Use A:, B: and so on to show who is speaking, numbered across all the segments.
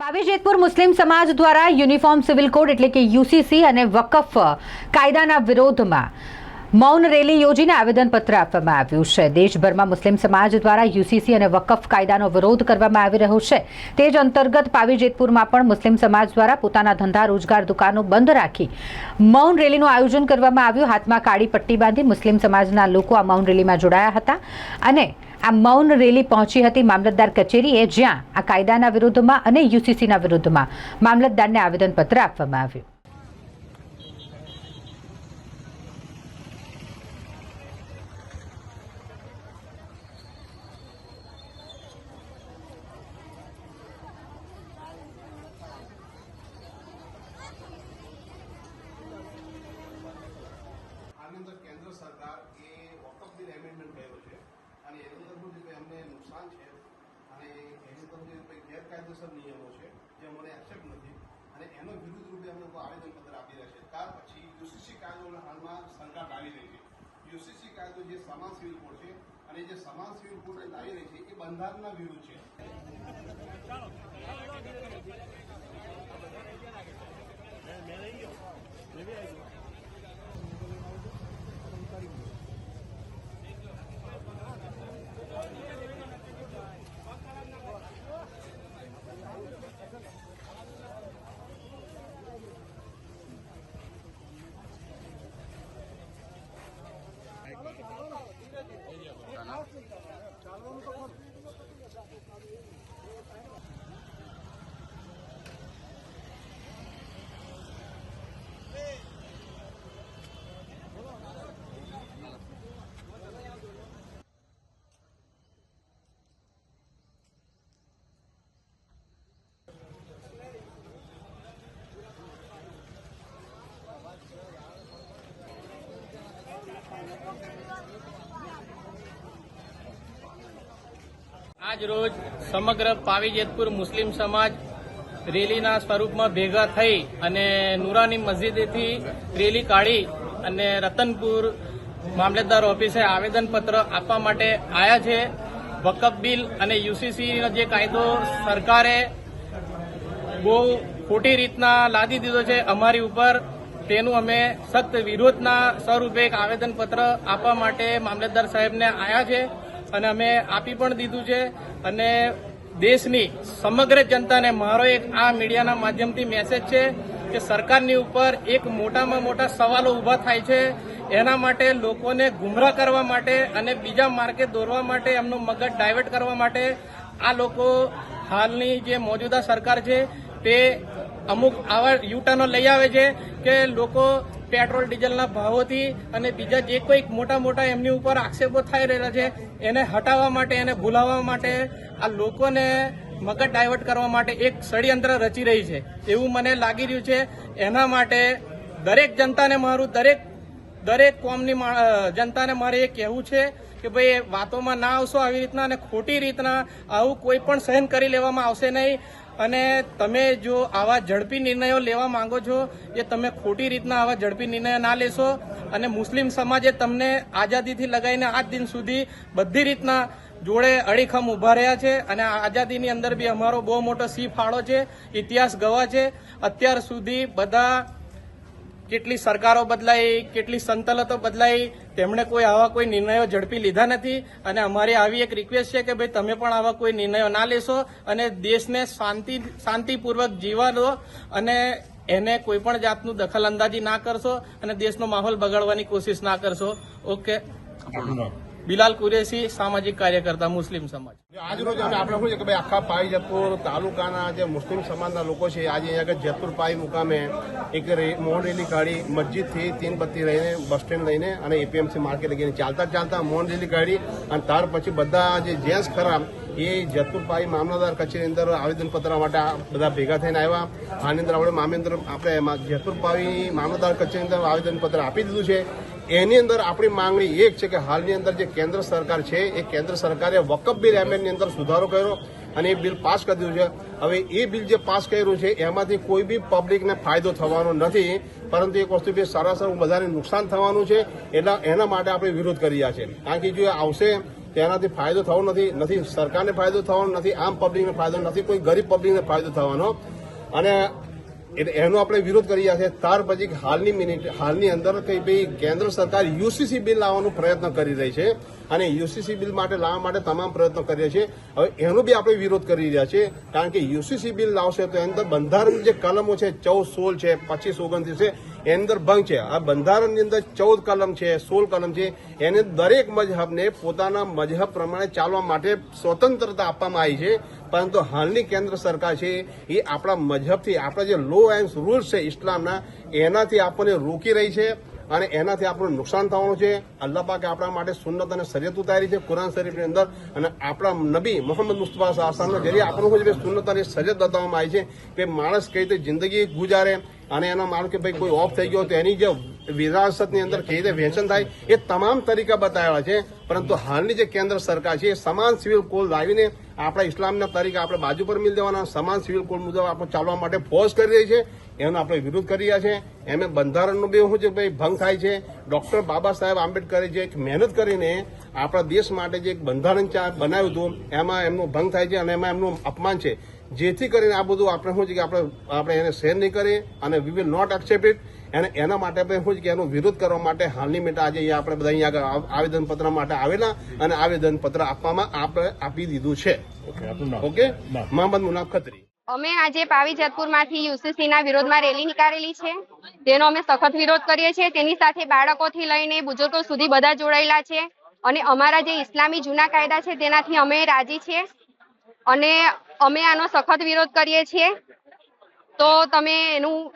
A: પાવી જેતપુર મુસ્લિમ સમાજ દ્વારા uniform civil code એટલે કે યુસીસી અને વકફ કાયદાના વિરોધમાં મૌન રેલી યોજીને આવેદનપત્ર આપવામાં આવ્યું છે. દેશભરમાં મુસ્લિમ સમાજ દ્વારા યુસીસી અને વકફ કાયદાનો વિરોધ કરવામાં આવી રહ્યો છે. તે જ અંતર્ગત પાવી જેતપુરમાં પણ મુસ્લિમ સમાજ દ્વારા પોતાના ધંધા રોજગાર દુકાનો બંધ રાખી મૌન રેલીનું આયોજન કરવામાં આવ્યું. હાથમાં કાળી પટ્ટી બાંધી મુસ્લિમ સમાજના લોકો આ મૌન રેલીમાં જોડાયા હતા અને આ મૌન રેલી પહોંચી હતી મામલતદાર કચેરીએ જ્યાં આ કાયદાના વિરુદ્ધમાં અને યુસીસીના વિરુદ્ધમાં મામલતદારને આવેદનપત્ર આપવામાં આવ્યું
B: આની અંદર કેન્દ્ર સરકાર એ વોકઅપ બિલ એમેન્ડમેન્ટ કર્યો છે અને એની અંદર શું છે કે અમને નુકસાન છે અને એની અંદર જે કંઈ ગેરકાયદેસર નિયમો છે, જે અમને એક્સેપ્ટ નથી. અને એનો વિરુદ્ધ રૂપે અમે લોકો આવેદનપત્ર આપી રહ્યા છે ત્યાર પછી યુસીસી કાયદો હાલમાં સરકાર લાવી રહી છે. યુસીસી કાયદો જે સમાન સિવિલ કોડ છે અને જે સમાન સિવિલ કોડ લાવી રહી છે, એ બંધારણના વિરુદ્ધ છે.
C: આજ રોજ સમગ્ર પાવીજેતપુર મુસ્લિમ સમાજ રેલીના સ્વરૂપમાં ભેગા થઈ અને નુરાની મસ્જિદેથી રેલી કાઢી અને રતનપુર મામલતદાર ઓફિસે આવેદનપત્ર આપવા માટે આવ્યા છે. વકફ બિલ અને યુસીસીનો જે કાયદો સરકારે બહુ ખોટી રીતના લાદી દીધો છે અમારી ઉપર. તેનું અમે સખ્ત વિરોધના સ્વરૂપે એક આવેદનપત્ર આપવા માટે મામલતદાર સાહેબને આવ્યા છે અને અમે આપી પણ દીધું છે. અને દેશની સમગ્ર જનતાને મારો એક આ મીડિયાના માધ્યમથી મેસેજ છે કે સરકારની ઉપર એક મોટામાં મોટા સવાલો ઊભા થાય છે. એના માટે લોકોને ગુમરાહ કરવા માટે અને બીજા માર્ગે દોરવા માટે, એમનું મગજ ડાયવર્ટ કરવા માટે આ લોકો હાલની જે મોજૂદા સરકાર છે તે અમુક આવા યુટર્નો લઈ આવે છે કે લોકો પેટ્રોલ, ડીઝલના ભાવોથી અને બીજા જે કોઈક મોટા મોટા એમની ઉપર આક્ષેપો થઈ રહેલા છે, એને હટાવવા માટે, એને ભૂલાવવા માટે, આ લોકોને મગજ ડાયવર્ટ કરવા માટે એક ષડયંત્ર રચી રહી છે. એવું મને લાગી રહ્યું છે. એના માટે દરેક જનતાને મારું, દરેક દરેક કોમની જનતાને મારે એ કહેવું છે કે ભાઈ વાતોમાં ના આવશો આવી રીતના અને ખોટી રીતના આવું કોઈ પણ સહન કરી લેવામાં આવશે નહીં. અને તમે જો આવા ઝડપી નિર્ણયો લેવા માંગો છો એ તમે ખોટી રીતના આવા ઝડપી નિર્ણયો ના લેશો, અને મુસ્લિમ સમાજે તમને આઝાદીથી લગાવીને આજ દિન સુધી બધી રીતના જોડે અડીખમ ઊભા રહ્યા છે, અને આઝાદીની અંદર બી અમારો બહુ મોટો સી ફાળો છે, ઇતિહાસ ગવા છે. અત્યાર સુધી બધા કેટલી સરકારો બદલાઈ, કેટલી સંતલતો બદલાઈ, તેમણે કોઈ આવા કોઈ નિર્ણયો ઝડપી લીધા નથી. અને અમારી આવી એક રિક્વેસ્ટ છે કે ભાઈ તમે પણ આવા કોઈ નિર્ણયો ના લેશો અને દેશને શાંતિ, શાંતિપૂર્વક જીવા દો અને એને કોઈ પણ જાતનું દખલ અંદાજી ના કરશો અને દેશનો માહોલ બગાડવાની કોશિશ ના કરશો. ઓકે બિલાલ કુરેશી, સામાજિક કાર્યકર્તા, મુસ્લિમ સમાજ.
B: આજ રોજ અમે આપણે શું છે કે ભાઈ આખા પાઈ જેતપુર તાલુકાના જે મુસ્લિમ સમાજના લોકો છે, આજે અહીંયા આગળ જેતપુર પાઈ મુકામે એક મોહન રેલી કાઢી, મસ્જિદથી તીનબત્તી લઈને, બસ સ્ટેન્ડ લઈને અને એપીએમસી માર્કેટ લઈને ચાલતા ચાલતા મોહન રેલી કાઢી અને ત્યાર પછી બધા જે જેન્ટ્સ ખરા, એ જેતપુર પાઈ મામલતદાર કચેરી અંદર આવેદનપત્ર માટે બધા ભેગા થઈને આવ્યા. આની અંદર આપણે મામેન્દ્ર આપણે પાવી મામલતદાર કચેરી અંદર આવેદનપત્ર આપી દીધું છે. એની અંદર આપણી માંગણી એક છે કે હાલની અંદર જે કેન્દ્ર સરકાર છે, એ કેન્દ્ર સરકારે વકફ બિલ એમેન્ડની અંદર સુધારો કર્યો અને એ બિલ પાસ કરી દીધું છે. હવે એ બિલ જે પાસ કર્યું છે, એમાંથી કોઈ બી પબ્લિકને ફાયદો થવાનો નથી, પરંતુ એક વસ્તુ બી સરાસર બધાને નુકસાન થવાનું છે એટલે એના માટે આપણે વિરોધ કરી રહ્યા છે. કારણ કે જો આવશે, તેનાથી ફાયદો થવો નથી નથી સરકારને ફાયદો થવાનો, નથી આમ પબ્લિકને ફાયદો નથી, કોઈ ગરીબ પબ્લિકને ફાયદો થવાનો. અને એટલે એનો આપણે વિરોધ કરી રહ્યા છે ત્યાર પછી હાલની મિનિટ, હાલની અંદર કઈ ભાઈ કેન્દ્ર સરકાર યુસીસી બિલ લાવવાનો પ્રયત્ન કરી રહી છે અને યુસીસી બિલ માટે લાવવા માટે તમામ પ્રયત્નો કરી રહ્યા છે. હવે એનો બી આપણે વિરોધ કરી રહ્યા છે કારણ કે યુસીસી બિલ લાવશે તો એની અંદર બંધારણની જે કલમો છે, ચૌદ, સોળ છે, પચીસ, ઓગણત્રીસ છે, એની અંદર ભંગ છે. આ બંધારણની અંદર ચૌદ કલમ છે, સોળ કલમ છે, એને દરેક મજહબને પોતાના મજહબ પ્રમાણે ચાલવા માટે સ્વતંત્રતા આપવામાં આવી છે. પરંતુ હાલની કેન્દ્ર સરકાર છે, એ આપણા મજહબથી, આપણા જે લો એન્ડ રૂલ્સ છે ઇસ્લામના, એનાથી આપણને રોકી રહી છે અને એનાથી આપણું નુકસાન થવાનું છે. અલ્લાહ પાકે આપણા માટે સુન્નત અને શરીયત ઉતારી છે કુરાન શરીફની અંદર અને આપણા નબી મોહમ્મદ મુસ્તફા સાહસાનના જરીએ આપણું છે સુન્નત અને શરીયત બતાવવામાં આવી છે કે માણસ કઈ રીતે જિંદગી ગુજારે અને એનો માનો કે ભાઈ કોઈ ઓફ થઈ ગયો તો એની જે વિરાસતની અંદર કેવી રીતે વહેંચન થાય એ તમામ તરીકા બતાવેલા છે. પરંતુ હાલની જે કેન્દ્ર સરકાર છે, એ સમાન સિવિલ કોડ લાવીને આપણા ઇસ્લામના તરીકે આપણે બાજુ પર મિલ દેવાના, સમાન સિવિલ કોડ મુજબ આપણે ચાલવા માટે ફોર્સ કરી રહી છે. એનો આપણે વિરોધ કરી રહ્યા છે. એમ બંધારણનો બી શું છે ભાઈ, ભંગ થાય છે. ડોક્ટર બાબા સાહેબ આંબેડકરે જે એક મહેનત કરીને આપણા દેશ માટે જે એક બંધારણ બનાવ્યું હતું, એમાં એમનો ભંગ થાય છે અને એમાં એમનું અપમાન છે. જેથી કરીને આ બધું આપણે શું છે કે આપણે આપણે એને શેર નહીં કરીએ અને we will not accept it અને એના માટે આપણે શું છે કે એનો વિરોધ કરવા માટે હાલની મિનિટ આજે અહીંયા આપણે બધા અહીંયા આગળ આવ- આવેદનપત્ર માટે આવેલા અને આવેદનપત્ર આપવામાં આપણે આપી દીધું છે. ઓકે મોહમ્મદ મુનાફ ખત્રી.
D: અમે આજે પાવી જેતપુરમાંથી યુસીસી ના વિરોધમાં રેલી નીકાળેલી છે. તેનો અમે સખત વિરોધ કરીએ છીએ. તેની સાથે બાળકોથી લઈને બુજુર્ગો સુધી બધા જોડાયેલા છે. અને અમારા જે ઇસ્લામી જૂના કાયદા છે તેનાથી અમે રાજી છીએ. અને અમે આનો સખત વિરોધ કરીએ છીએ. તો તમે એનું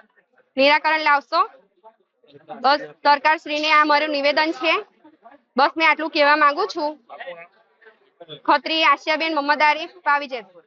D: નિરાકરણ લાવશો? બસ, સરકારશ્રીને આ મારું નિવેદન છે. બસ, મેં આટલું કહેવા માંગુ છું. ખત્રી આશિયાબેન મોહમ્મદ આરીફ પાવી જેતપુર